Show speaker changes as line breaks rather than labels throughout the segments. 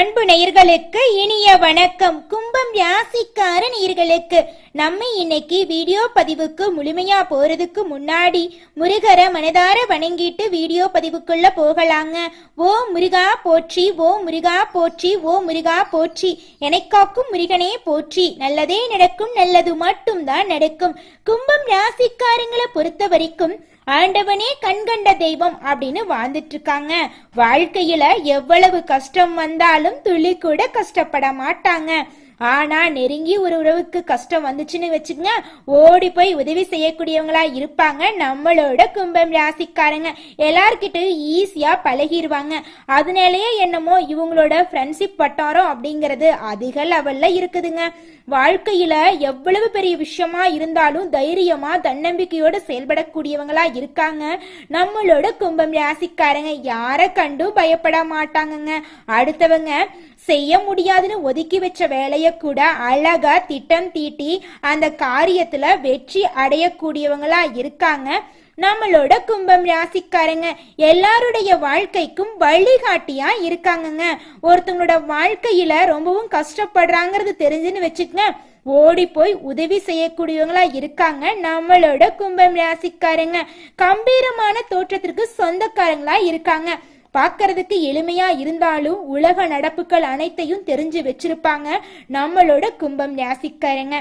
அன்பு நேயர்களுக்கு இனிய வணக்கம். கும்பம் ராசிக்கார நேயர்களுக்கு நம்ம இன்னைக்கு வீடியோ பதிவுக்கு முழுமையா போறதுக்கு முன்னாடி முருகரை மனதார வணங்கிட்டு வீடியோ பதிவுக்குள்ள போகலாங்க. ஓ முருகா போற்றி ஓ முருகா போற்றி ஓ முருகா போற்றி. எனக்காக்கும் முருகனே போற்றி. நல்லதே நடக்கும் நல்லது மட்டும்தான் நடக்கும். கும்பம் ராசிக்காரங்களை பொறுத்த வரைக்கும் ஆண்டவனே கண்கண்ட தெய்வம் அப்படின்னு வாழ்ந்துட்டு இருக்காங்க வாழ்க்கையில எவ்வளவு கஷ்டம் வந்தாலும் துளி கூட கஷ்டப்பட மாட்டாங்க. ஆனா நெருங்கி ஒரு உறவுக்கு கஷ்டம் வந்துச்சுன்னு வச்சுக்கங்க ஓடி போய் உதவி செய்யக்கூடியவங்களா இருப்பாங்க. நம்மளோட கும்பம் ராசிக்காரங்க. எல்லார்கிட்டயும் ஈஸியா பழகிடுவாங்க அதனாலயே என்னமோ இவங்களோட ஃப்ரெண்ட்ஷிப் வட்டாரம் அப்படிங்கிறது அதிக லெவல்ல இருக்குதுங்க. வாழ்க்கையில எவ்வளவு பெரிய விஷயமா இருந்தாலும் தைரியமா தன்னம்பிக்கையோட செயல்படக்கூடியவங்களா இருக்காங்க. நம்மளோட கும்பம் ராசிக்காரங்க யாரை கண்டும் பயப்பட மாட்டாங்கங்க. அடுத்தவங்க செய்ய முடியாதுன்னு ஒதுக்கி வச்ச வேலையை கூட அழகா திட்டம் தீட்டி அந்த காரியத்துல வெற்றி அடையக்கூடியவங்களா இருக்காங்க. நம்மளோட கும்பம் ராசிக்காரங்க எல்லாருடைய வாழ்க்கைக்கும் வழிகாட்டியா இருக்காங்கங்க. ஒருத்தவங்களோட வாழ்க்கையில ரொம்பவும் கஷ்டப்படுறாங்கிறது தெரிஞ்சுன்னு வச்சுக்கங்க. ஓடி போய் உதவி செய்யக்கூடியவங்களா இருக்காங்க. நம்மளோட கும்பம் ராசிக்காரங்க கம்பீரமான தோற்றத்திற்கு சொந்தக்காரங்களா இருக்காங்க. பார்க்கறதுக்கு எளிமையா இருந்தாலும் உலக நடப்புகள் அனைத்தையும் தெரிஞ்சு வச்சிருப்பாங்க. நம்மளோட கும்பம் நேசிக்கிறேங்க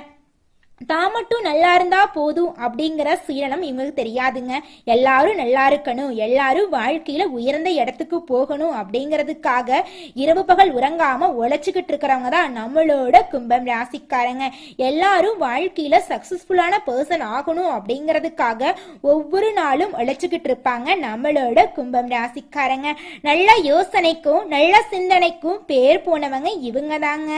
தான் மட்டும் நல்லா இருந்தா போதும் அப்படிங்கிற சுயநலம் இவங்களுக்கு தெரியாதுங்க. எல்லாரும் நல்லா இருக்கணும். எல்லாரும் வாழ்க்கையில உயர்ந்த இடத்துக்கு போகணும் அப்படிங்கிறதுக்காக இரவு பகல் உறங்காம உழைச்சிக்கிட்டு இருக்கிறவங்க தான் நம்மளோட கும்பம் ராசிக்காரங்க. எல்லாரும் வாழ்க்கையில சக்சஸ்ஃபுல்லான பர்சன் ஆகணும் அப்படிங்கிறதுக்காக ஒவ்வொரு நாளும் உழைச்சிக்கிட்டு இருப்பாங்க நம்மளோட கும்பம் ராசிக்காரங்க. நல்ல யோசனைக்கும் நல்ல சிந்தனைக்கும் பேர் போனவங்க இவங்க தாங்க.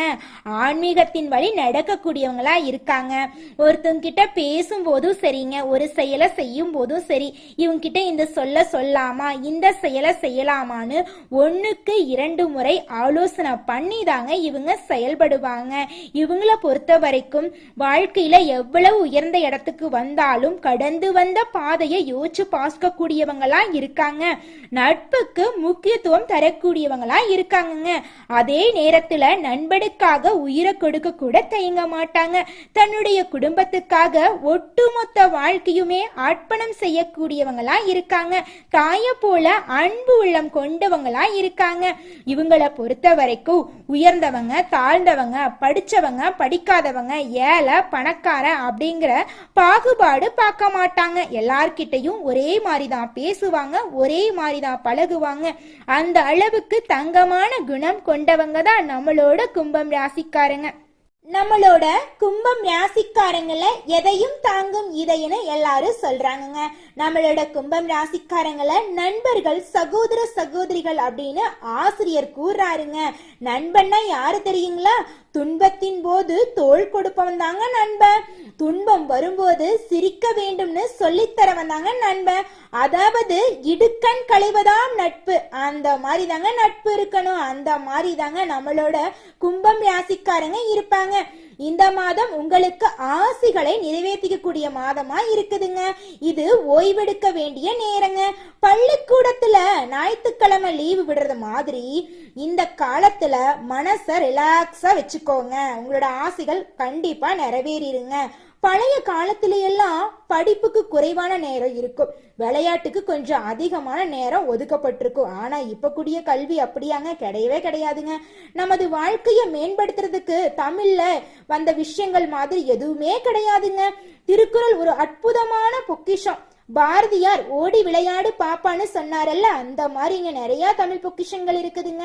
ஆன்மீகத்தின் வழி நடக்கக்கூடியவங்களா இருக்காங்க. ஒருத்தவங்க கிட்ட பேசும்போதும் சரிங்க ஒரு செயலை செய்யும் போதும் சரி இவங்கிட்ட இந்த சொல்ல சொல்லாமா இந்த செயலை செய்யலாமான்னு ஒண்ணுக்கு இரண்டு முறை ஆலோசனை பண்ணி தாங்க இவங்க செயல்படுவாங்க. இவங்கள பொறுத்த வரைக்கும் வாழ்க்கையில எவ்வளவு உயர்ந்த இடத்துக்கு வந்தாலும் கடந்து வந்த பாதையை யோசிச்சு பார்க்கக்கூடியவங்களா இருக்காங்க. நட்புக்கு முக்கியத்துவம் தரக்கூடியவங்களா இருக்காங்கங்க. அதே நேரத்தில் நண்பனுக்காக உயிரை கொடுக்க கூட தயங்க மாட்டாங்க. தன்னுடைய குடும்பத்துக்காக ஒட்டுமொத்த வாழ்க்கையுமே அர்ப்பணம் செய்யக்கூடியவங்களா இருக்காங்க. தாய போல அன்பு உள்ளம் கொண்டவங்களா இருக்காங்க. இவங்கள பொறுத்த வரைக்கும் உயர்ந்தவங்க தாழ்ந்தவங்க படிச்சவங்க படிக்காதவங்க ஏழை பணக்கார அப்படிங்கிற பாகுபாடு பார்க்க மாட்டாங்க. எல்லார்கிட்டையும் ஒரே மாதிரி தான் பேசுவாங்க ஒரே மாதிரி தான் பழகுவாங்க. அந்த அளவுக்கு தங்கமான குணம் கொண்டவங்க தான் நம்மளோட கும்பம் ராசிக்காரங்க. நம்மளோட கும்பம் ராசிக்காரங்கள எதையும் தாங்கும் இதயன்னு எல்லாரும் சொல்றாங்கங்க. நம்மளோட கும்பம் ராசிக்காரங்கள நண்பர்கள் சகோதர சகோதரிகள் அப்படின்னு ஆசிரியர் கூறாருங்க நண்பன்னா யாரு தெரியுங்களா? துன்பத்தின் போது தோள் கொடுப்பவன் தாங்க நண்பன். துன்பம் வரும்போது சிரிக்க வேண்டும்னு சொல்லித்தரவன் தாங்க நண்பன். அதாவது இடுக்கண் களைவதாம் நட்பு. அந்த மாதிரி தாங்க நட்பு இருக்கணும். அந்த மாதிரி தாங்க நம்மளோட கும்பம் ராசிக்காரங்க இருப்பாங்க. இந்த மாதம் உங்களுக்கு ஆசிகளை நிறைவேற்றிக்கக்கூடிய மாதமா இருக்குதுங்க. இது ஓய்வெடுக்க வேண்டிய நேரங்க. பள்ளிக்கூடத்துல ஞாயிற்றுக்கிழமை லீவு விடுறது மாதிரி இந்த காலத்துல மனச ரிலாக்ஸா வச்சுக்கோங்க. உங்களோட ஆசைகள் கண்டிப்பா நிறைவேறிடுங்க பழைய காலத்திலேயெல்லாம் படிப்புக்கு குறைவான நேரம் இருக்கும். விளையாட்டுக்கு கொஞ்சம் அதிகமான நேரம் ஒதுக்கப்பட்டிருக்கும். ஆனா இப்ப கூடிய கல்வி அப்படியாங்க? கிடையவே கிடையாதுங்க. நமது வாழ்க்கையை மேம்படுத்துறதுக்கு தமிழ்ல வந்த விஷயங்கள் மாதிரி எதுவுமே கிடையாதுங்க. திருக்குறள் ஒரு அற்புதமான பொக்கிஷம். பாரதியார் ஓடி விளையாடு பாப்பான்னு சொன்னாரல்ல அந்த மாதிரி இங்க நிறைய தமிழ் பொக்கிஷங்கள் இருக்குதுங்க.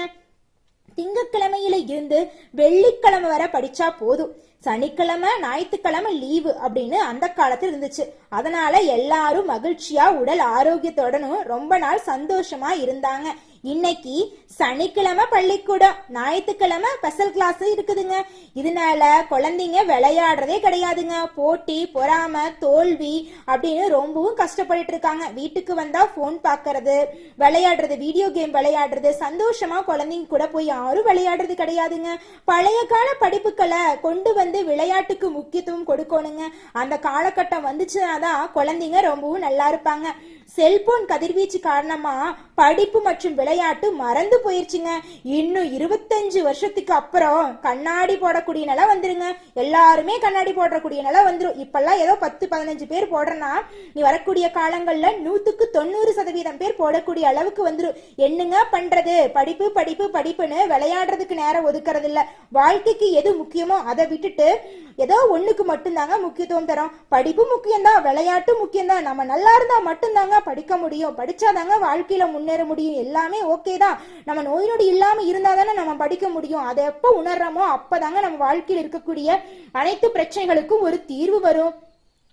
திங்கக்கிழமையில இருந்து வெள்ளிக்கிழமை வர படிச்சா போதும். சனிக்கிழமை ஞாயிற்றுக்கிழமை லீவு அப்படின்னு அந்த காலத்தில் இருந்துச்சு. அதனால எல்லாரும் மகிழ்ச்சியா உடல் ஆரோக்கியத்துடனும் ரொம்ப நாள் சந்தோஷமா இருந்தாங்க. இன்னைக்கு சனிக்கிழமை பள்ளிக்கூடம் ஞாயிற்றுக்கிழமை ஸ்பெஷல் கிளாஸ் இருக்குதுங்க. இதனால குழந்தைங்க விளையாடுறதே கிடையாதுங்க. போட்டி பொறாம தோல்வி அப்படின்னு ரொம்பவும் கஷ்டப்பட்டு இருக்காங்க. வீட்டுக்கு வந்தா போன் பார்க்கறது விளையாடுறது வீடியோ கேம் விளையாடுறது சந்தோஷமா குழந்தைங்க கூட போய் யாரும் விளையாடுறது கிடையாதுங்க. பழைய கால படிப்புகளை கொண்டு வந்து விளையாட்டுக்கு முக்கியத்துவம் கொடுக்கணுங்க. அந்த காலகட்டம் வந்துச்சுன்னா தான் குழந்தைங்க ரொம்பவும் நல்லா இருப்பாங்க. செல்போன் கதிர்வீச்சு காரணமா படிப்பு மற்றும் விளையாட்டு மறந்து போயிருச்சுங்க. இன்னும் இருபத்தஞ்சு வருஷத்துக்கு அப்புறம் கண்ணாடி போடக்கூடிய நிலை வந்துருங்க. எல்லாருமே கண்ணாடி போடக்கூடிய நிலை வந்துடும் இப்பெல்லாம் ஏதோ பத்து பதினஞ்சு பேர் போடுறனா நீ வரக்கூடிய காலங்கள்ல நூத்துக்கு தொண்ணூறு சதவீதம் பேர் போடக்கூடிய அளவுக்கு வந்துடும் என்னங்க பண்றது? படிப்பு படிப்பு படிப்புன்னு விளையாடுறதுக்கு நேரம் ஒதுக்கறது இல்ல வாழ்க்கைக்கு எது முக்கியமோ அதை விட்டுட்டு ஏதோ ஒண்ணுக்கு மட்டும்தாங்க முக்கியத்துவம் தரும். படிப்பு முக்கியம்தான் விளையாட்டு முக்கியம்தான். நம்ம நல்லா இருந்தா மட்டும்தாங்க படிக்க முடியும். படிச்சாதாங்க வாழ்க்கையில முன்னேற முடியும். எல்லாமே ஓகே தான். நம்ம நோய் நொடி இல்லாம இருந்தா தானே நம்ம படிக்க முடியும். அதை எப்போ உணர்றோமோ அப்பதாங்க நம்ம வாழ்க்கையில் இருக்கக்கூடிய அனைத்து பிரச்சனைகளுக்கும் ஒரு தீர்வு வரும்.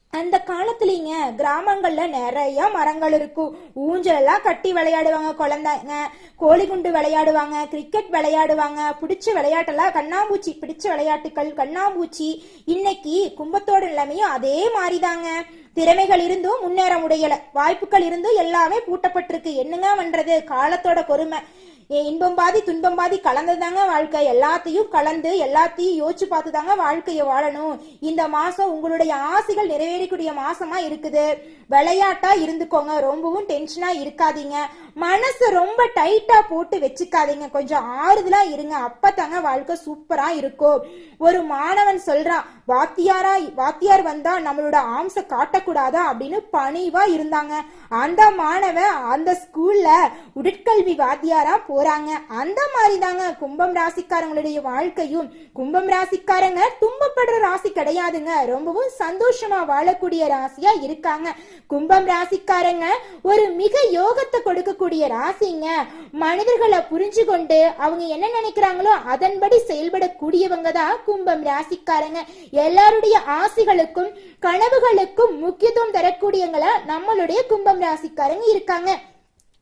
அந்த காலத்துலங்க கிராமங்கள்ல நிறைய மரங்கள் இருக்கும். ஊஞ்சல் எல்லாம் கட்டி விளையாடுவாங்க குழந்தைங்க. கோழி குண்டு விளையாடுவாங்க கிரிக்கெட் விளையாடுவாங்க. பிடிச்ச விளையாட்டெல்லாம் கண்ணாம்பூச்சி பிடிச்ச விளையாட்டுகள் கண்ணாம்பூச்சி. இன்னைக்கு கும்பத்தோட நிலைமையும் அதே மாதிரிதாங்க. திறமைகள் இருந்தும் முன்னேற முடியல. வாய்ப்புகள் இருந்தும் எல்லாமே பூட்டப்பட்டிருக்கு. என்னங்க பண்றது? காலத்தோட பொறுமை. இன்பம் பாதி துன்பம் பாதி கலந்து தாங்க வாழ்க்கை. எல்லாத்தையும் கலந்து எல்லாத்தையும் யோசிச்சு பார்த்து தாங்க வாழ்க்கையை வாழணும். இந்த மாசம் உங்களுடைய ஆசைகள் நிறைவேறக்கூடிய மாசமா இருக்குது. விளையாட்டா இருந்துக்கோங்க. ரொம்பவும் டென்ஷனா இருக்காதீங்க. மனசை ரொம்ப டைட்டா போட்டு வச்சுக்காதீங்க. கொஞ்சம் ஆறுதலா இருங்க. அப்பதாங்க வாழ்க்கை சூப்பரா இருக்கும். ஒரு மாணவன் சொல்றான் வாத்தியாரா வாத்தியார் வந்தா நம்மளோட ஆம்ச காட்டக்கூடாதா? அப்படின்னு பணிவா இருந்தாங்க. அந்த மாணவன் அந்த ஸ்கூல்ல உடற்கல்வி வாத்தியாரா போறாங்க. அந்த மாதிரி தாங்க கும்பம் ராசிக்காரங்களுடைய வாழ்க்கையும். கும்பம் ராசிக்காரங்க துன்பப்படுற ராசி கிடையாதுங்க. ரொம்பவும் சந்தோஷமா வாழக்கூடிய ராசியா இருக்காங்க. கும்பம் ராசிக்காரங்க ஒரு மிக யோகத்தை கொடுக்கக்கூடிய ராசிங்க. மனிதர்களை புரிஞ்சு கொண்டு அவங்க என்ன நினைக்கிறாங்களோ அதன்படி செயல்படக்கூடியவங்க தான் கும்பம் ராசிக்காரங்க. எல்லாருடைய ஆசைகளுக்கும் கனவுகளுக்கும் முக்கியத்துவம் தரக்கூடியவங்கள நம்மளுடைய கும்பம் ராசிக்காரங்க இருக்காங்க.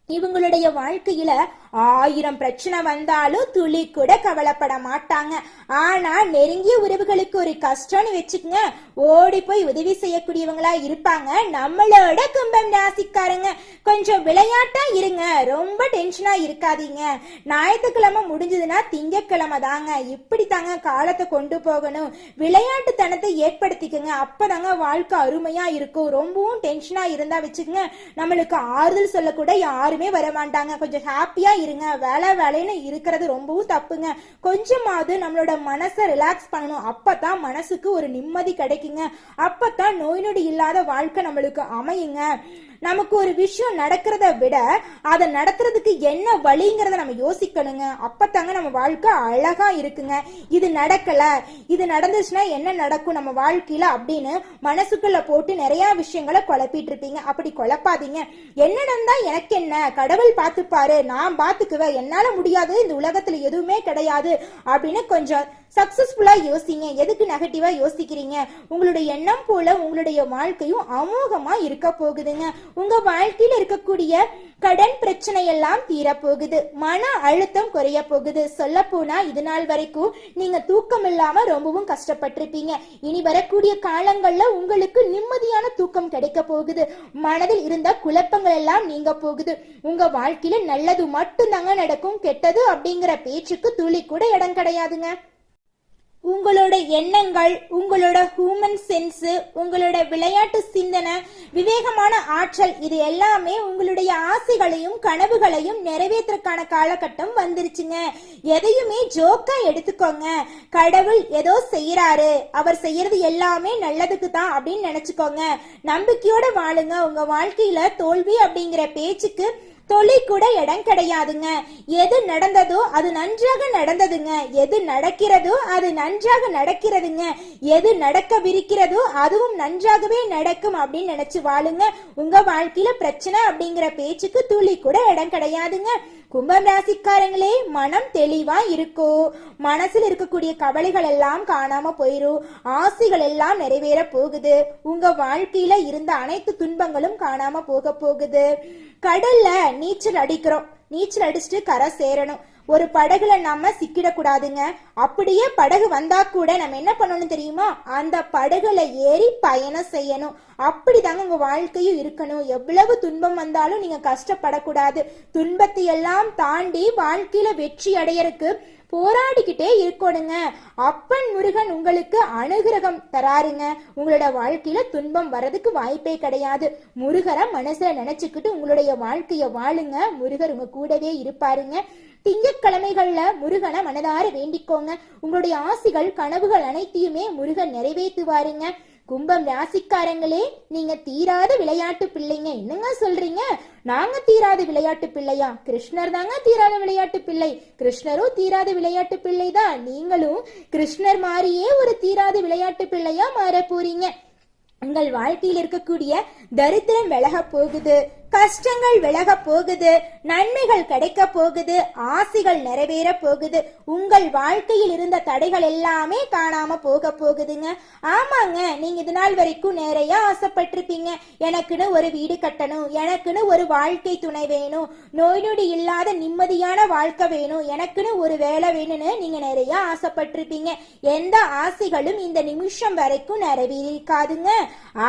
இவங்களுடைய வாழ்க்கையில ஆயிரம் பிரச்சனை வந்தாலும் துளி கூட கவலைப்பட மாட்டாங்க. ஆனா நெருங்கிய உறவுகளுக்கு ஒரு கஷ்டம்னு வச்சுக்கோங்க. ஓடி போய் உதவி செய்யக்கூடியவங்களா இருப்பாங்க. நம்மளோட கும்பம் ராசிக்காரங்க. கொஞ்சம் விளையாட்டா இருங்க. ரொம்ப டென்ஷனா இருக்காதீங்க. ஞாயிற்றுக்கிழமை முடிஞ்சதுன்னா திங்கக்கிழமை தாங்க. இப்படி தாங்க காலத்தை கொண்டு போகணும். விளையாட்டு தனத்தை ஏற்படுத்திக்கங்க. அப்பதாங்க வாழ்க்கை அருமையா இருக்கும். ரொம்பவும் டென்ஷனா இருந்தா வச்சுக்கோங்க. நம்மளுக்கு ஆறுதல் சொல்லக்கூட யாருமே வர மாட்டாங்க கொஞ்சம் ஹாப்பியா இருங்க. வேலை வேலைன்னு இருக்கிறது ரொம்பவும் தப்புங்க. கொஞ்சமாவது நம்மளோட மனசை ரிலாக்ஸ் பண்ணணும். அப்பதான் மனசுக்கு ஒரு நிம்மதி கிடைக்குங்க. அப்பதான் நோய் நொடி இல்லாத வாழ்க்கை நம்மளுக்கு அமையுங்க. நமக்கு ஒரு விஷயம் நடக்கிறத விட அதை நடத்துறதுக்கு என்ன வழிங்கிறத நம்ம யோசிக்கணுங்க. அப்பத்தாங்க நம்ம வாழ்க்கை அழகா இருக்குங்க. இது நடக்கல. இது நடந்துச்சுன்னா என்ன நடக்கும் நம்ம வாழ்க்கையில அப்படின்னு மனசுக்குள்ள போட்டு நிறைய விஷயங்களை குழப்பிட்டு இருப்பீங்க அப்படி குழப்பாதீங்க. என்ன நடந்தா எனக்கு என்ன? கடவுள் பார்த்துப்பாரு. நான் பார்த்துக்குவேன். என்னால முடியாது. இந்த உலகத்துல எதுவுமே கிடையாது அப்படின்னு கொஞ்சம் சக்சஸ்ஃபுல்லா யோசிங்க. எதுக்கு நெகட்டிவா யோசிக்கிறீங்க? உங்களுடைய எண்ணம் போல உங்களுடைய வாழ்க்கையும் அமோகமா இருக்க போகுதுங்க. உங்க வாழ்க்கையில இருக்கக்கூடிய கடன் பிரச்சனை எல்லாம் தீரப்போகுது. மன அழுத்தம் குறைய போகுது. சொல்ல போனா இது நாள் வரைக்கும் நீங்க தூக்கம் இல்லாம ரொம்பவும் கஷ்டப்பட்டிருப்பீங்க. இனி வரக்கூடிய காலங்கள்ல உங்களுக்கு நிம்மதியான தூக்கம் கிடைக்க போகுது. மனதில் இருந்த குழப்பங்கள் எல்லாம் நீங்க போகுது. உங்க வாழ்க்கையில நல்லது மட்டும்தாங்க நடக்கும். கெட்டது அப்படிங்கிற பேச்சுக்கு துளி கூட இடம் கிடையாதுங்க. உங்களோட எண்ணங்கள் உங்களோட ஹியூமன் சென்ஸ் உங்களோட விளையாட்டு சிந்தனை விவேகமான ஆற்றல் இது எல்லாமே உங்களுடைய ஆசைகளையும் கனவுகளையும் நிறைவேற்றக்கான காலகட்டம் வந்துருச்சுங்க. எதையுமே ஜோக்கா எடுத்துக்கோங்க. கடவுள் ஏதோ செய்யறாரு அவர் செய்யறது எல்லாமே நல்லதுக்கு தான் அப்படின்னு நினைச்சுக்கோங்க. நம்பிக்கையோட வாழுங்க. உங்க வாழ்க்கையில தோல்வி அப்படிங்கிற பேச்சுக்கு தொலை கூட இடம் கிடையாதுங்க. எது நடந்ததோ அது நன்றாக நடந்ததுங்க. எது நடக்கிறதோ அது நன்றாக நடக்கிறதுங்க. எது நடக்கவிருக்கிறதோ அதுவும் நன்றாகவே நடக்கும் அப்படின்னு நினைச்சு வாழுங்க. உங்க வாழ்க்கையில பிரச்சனை அப்படிங்கிற பேச்சுக்கு துளி கூட இடம் கிடையாதுங்க. கும்பம் ராசிக்காரங்களே மனம் தெளிவா இருக்கும் மனசுல இருக்கக்கூடிய கவலைகள் எல்லாம் காணாம போயிரும் ஆசைகள் எல்லாம் நிறைவேற போகுது. உங்க வாழ்க்கையில இருந்த அனைத்து துன்பங்களும் காணாம போக போகுது. கடல்ல நீச்சல் அடிக்கிறோம். நீச்சல் அடிச்சுட்டு கரை சேரணும். ஒரு படகுல நம்ம சிக்கிடக்கூடாதுங்க. அப்படியே படகு வந்தா கூட நம்ம என்ன பண்ணணும் தெரியுமா? அந்த படகுல ஏறி பயணம் செய்யணும். அப்படிதாங்க உங்க வாழ்க்கையும் இருக்கணும். எவ்வளவு துன்பம் வந்தாலும் நீங்க கஷ்டப்படக்கூடாது. துன்பத்தை எல்லாம் தாண்டி வாழ்க்கையில வெற்றி அடையறக்கு போராடிக்கிட்டே இருக்கணுங்க. அப்பன் முருகன் உங்களுக்கு அனுகிரகம் தராருங்க. உங்களோட வாழ்க்கையில துன்பம் வர்றதுக்கு வாய்ப்பே கிடையாது. முருகரை மனசுல நினைச்சுக்கிட்டு உங்களுடைய வாழ்க்கைய வாழுங்க. முருகர் உங்க கூடவே இருப்பாருங்க. திங்கட்கிழமைகள்ல முருகனை மனதார வேண்டிக்கோங்க. உங்களுடைய ஆசிகள் கனவுகள் அனைத்தையுமே முருகன் நிறைவேற்றுவாருங்க. கும்பம் ராசிக்காரங்களே நீங்க தீராத விளையாட்டு பிள்ளைங்க. என்னங்க சொல்றீங்க? நாங்க தீராத விளையாட்டு பிள்ளையா? கிருஷ்ணர் தாங்க தீராத விளையாட்டு பிள்ளை. கிருஷ்ணரும் தீராத விளையாட்டு பிள்ளை தான் நீங்களும் கிருஷ்ணர் மாதிரியே ஒரு தீராத விளையாட்டு பிள்ளையா மாற போறீங்க. உங்கள் வாழ்க்கையில் இருக்கக்கூடிய தரித்திரம் விலக போகுது. கஷ்டங்கள் விலக போகுது நன்மைகள் கிடைக்க போகுது ஆசைகள் நிறைவேற போகுது. உங்கள் வாழ்க்கையில் இருந்த தடைகள் எல்லாமே காணாம போக போகுதுங்க. ஆமாங்க நீங்க இது நாள் வரைக்கும் நிறைய ஆசைப்பட்டிருப்பீங்க. எனக்குன்னு ஒரு வீடு கட்டணும் எனக்குன்னு ஒரு வாழ்க்கை துணை வேணும் நோய் நொடி இல்லாத நிம்மதியான வாழ்க்கை வேணும் எனக்குன்னு ஒரு வேலை வேணும்னு நீங்க நிறைய ஆசைப்பட்டிருப்பீங்க. எந்த ஆசைகளும் இந்த நிமிஷம் வரைக்கும் நிறைவேறிக்காதுங்க.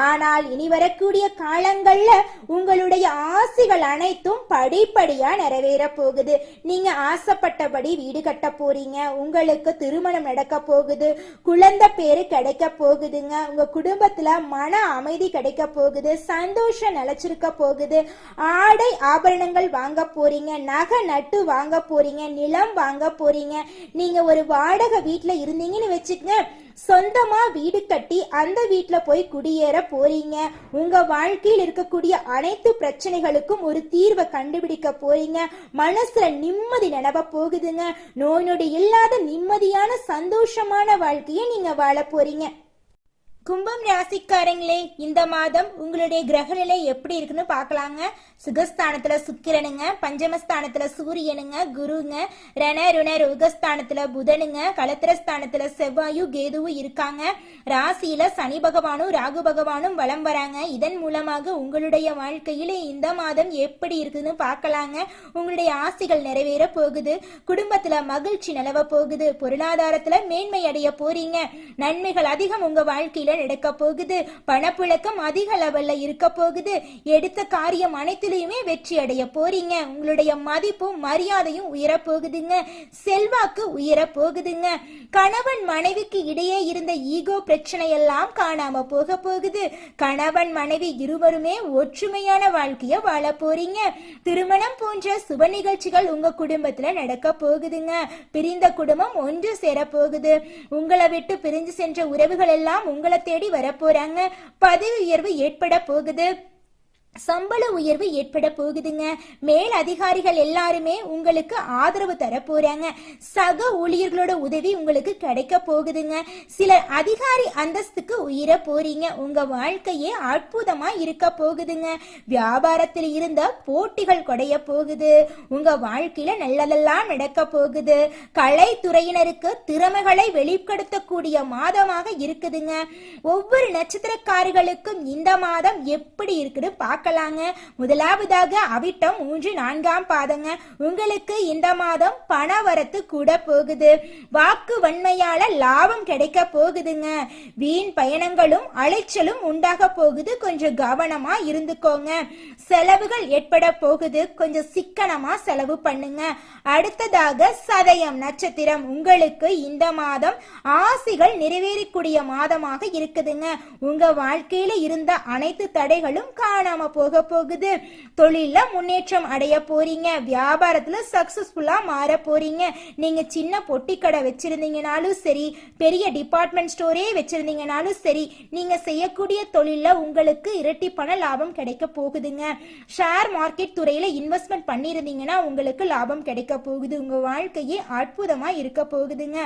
ஆனால் இனி வரக்கூடிய காலங்கள்ல உங்களுடைய ஆசைகள் அனைத்தும் படிப்படியா நிறைவேற போகுது. நீங்க ஆசைப்பட்டபடி வீடு கட்ட போறீங்க. உங்களுக்கு திருமணம் நடக்க போகுது. குழந்தை பேரு கிடைக்க போகுதுங்க. உங்க குடும்பத்துல மன அமைதி கிடைக்க போகுது. சந்தோஷம் நிலைச்சிருக்க போகுது. ஆடை ஆபரணங்கள் வாங்க போறீங்க. நகை நட்டு வாங்க போறீங்க. நிலம் வாங்க போறீங்க. நீங்க ஒரு வாடகை வீட்டுல இருந்தீங்கன்னு வச்சுக்கங்க. சொந்தமா வீடு கட்டி அந்த வீட்ல போய் குடியேற போறீங்க. உங்க வாழ்க்கையில் இருக்கக்கூடிய அனைத்து பிரச்சனைகளுக்கும் ஒரு தீர்வை கண்டுபிடிக்க போறீங்க. மனசுல நிம்மதி நிலவ போகுதுங்க. நோய் நொடி இல்லாத நிம்மதியான சந்தோஷமான வாழ்க்கையை நீங்க வாழ போறீங்க. கும்பம் ராசிக்காரங்களே இந்த மாதம் உங்களுடைய கிரகநிலை எப்படி இருக்குன்னு பார்க்கலாங்க. சுகஸ்தானத்துல சுக்கிரனுங்க பஞ்சமஸ்தானத்துல சூரியனுங்க குருங்க ரண ருண ரோகஸ்தானத்துல புதனுங்க களத்திரஸ்தானத்துல செவ்வாயும் கேதுவும் இருக்காங்க. ராசியில சனி பகவானும் ராகு பகவானும் வலம் வராங்க. இதன் மூலமாக உங்களுடைய வாழ்க்கையில இந்த மாதம் எப்படி இருக்குன்னு பார்க்கலாங்க. உங்களுடைய ஆசைகள் நிறைவேற போகுது. குடும்பத்துல மகிழ்ச்சி நிலவ போகுது. பொருளாதாரத்துல மேன்மை அடைய போறீங்க. நன்மைகள் அதிகம் உங்க வாழ்க்கையில நடக்க போகுது. பணப்புழக்கம் அதிக லெவல்ல இருக்க போகுது. எடுத்த காரியம் அனைத்திலையுமே வெற்றி அடைய போறீங்க. உங்களுடைய மதிப்பும் மரியாதையும் உயர போகுதுங்க. செல்வாக்கு உயர போகுதுங்க. கணவன் மனைவிக்கு இடையே இருந்த ஈகோ பிரச்சனை எல்லாம் காணாம போக போகுது. கணவன் மனைவி இருவருமே ஒற்றுமையான வாழ்க்கைய வாழ போறீங்க. திருமணம் போன்ற சுப நிகழ்ச்சிகள் உங்க குடும்பத்துல நடக்க போகுதுங்க. பிரிந்த குடும்பம் ஒன்று சேர போகுது. உங்களை விட்டு பிரிஞ்சு சென்ற உறவுகள் எல்லாம் உங்களை தேடி வரப்போறாங்க. பதவி உயர்வு ஏற்பட போகுது. சம்பள உயர்வு ஏற்பட போகுதுங்க. மேல் அதிகாரிகள் எல்லாருமே உங்களுக்கு ஆதரவு தர போறாங்க சக ஊழியர்களோட உதவி உங்களுக்கு கிடைக்க போகுதுங்க. சிலர் அதிகாரி அந்தஸ்துக்கு உயர போறீங்க. உங்க வாழ்க்கையே அற்புதமா இருக்க போகுதுங்க. வியாபாரத்தில் இருந்த போட்டிகள் குடைய போகுது. உங்க வாழ்க்கையில நல்லதெல்லாம் நடக்க போகுது. கலைத்துறையினருக்கு திறமைகளை வெளிப்படுத்தக்கூடிய மாதமாக இருக்குதுங்க. ஒவ்வொரு நட்சத்திரக்காரர்களுக்கும் இந்த மாதம் எப்படி இருக்குன்னு பார்க்க பார்க்கலாங்க. முதலாவதாக அவிட்டம் மூன்று நான்காம் பாதங்க. உங்களுக்கு இந்த மாதம் பண வரத்து கூட போகுது. வாக்கு வன்மையால லாபம் கிடைக்க போகுதுங்க. வீண் பயணங்களும் அலைச்சலும் உண்டாக போகுது. கொஞ்சம் கவனமா இருந்துக்கோங்க. செலவுகள் ஏற்பட போகுது. கொஞ்சம் சிக்கனமா செலவு பண்ணுங்க. அடுத்ததாக சதயம் நட்சத்திரம். உங்களுக்கு இந்த மாதம் ஆசைகள் நிறைவேறக்கூடிய மாதமாக இருக்குதுங்க. உங்க வாழ்க்கையில இருந்த அனைத்து தடைகளும் காணாம போக போகுது தொழில முன்னேற்றம் அடைய போறீங்க. வியாபாரத்துல சக்சஸ்ஃபுல்லா மாற போறீங்க. நீங்க சின்ன பொட்டி கடை வச்சிருந்தீங்கனாலும் சரி பெரிய டிபார்ட்மெண்ட் ஸ்டோரே வச்சிருந்தீங்கனாலும் சரி நீங்க செய்யக்கூடிய தொழில உங்களுக்கு இரட்டிப்பான லாபம் கிடைக்க போகுதுங்க. ஷேர் மார்க்கெட் துறையில இன்வெஸ்ட்மெண்ட் பண்ணியிருந்தீங்கன்னா உங்களுக்கு லாபம் கிடைக்க போகுது. உங்க வாழ்க்கையே அற்புதமா இருக்க போகுதுங்க.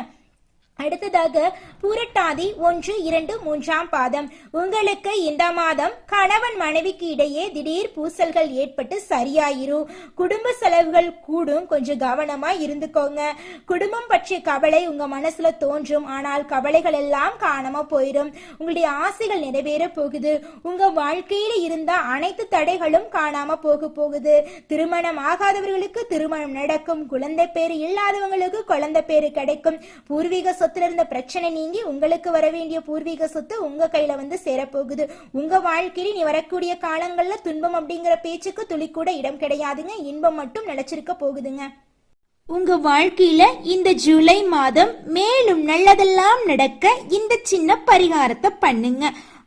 அடுத்ததாக புரட்டாதி ஒன்று இரண்டு மூன்றாம் பாதம். உங்களுக்கு இந்த மாதம் கணவன் மனைவிக்கு இடையே திடீர் பூசல்கள் ஏற்பட்டு சரியாயிரும் குடும்ப செலவுகள் கூடும். கொஞ்சம் கவனமா இருந்துக்கோங்க. குடும்பம் பற்றிய கவலை உங்க மனசுல தோன்றும். ஆனால் கவலைகள் எல்லாம் காணாம போயிடும் உங்களுடைய ஆசைகள் நிறைவேற போகுது. உங்க வாழ்க்கையில இருந்த அனைத்து தடைகளும் காணாம போக போகுது. திருமணம் ஆகாதவர்களுக்கு திருமணம் நடக்கும். குழந்தை பேர் இல்லாதவங்களுக்கு குழந்தை பேரு கிடைக்கும். பூர்வீக சொத்துல இருந்த பிரச்சனை நீங்கி உங்களுக்கு வர வேண்டிய பூர்வீக சொத்து உங்க கையில வந்து சேரப்போகுது. உங்க வாழ்க்கையில நீ வரக்கூடிய காலங்கள்ல துன்பம் அப்படிங்கிற பேச்சுக்கு துளி கூட இடம் கிடையாதுங்க. இன்பம் மட்டும் நிலைச்சிருக்க போகுதுங்க. உங்க வாழ்க்கையில இந்த ஜூலை மாதம் மேலும் நல்லதெல்லாம் நடக்க இந்த சின்ன பரிகாரத்தை பண்ணுங்க.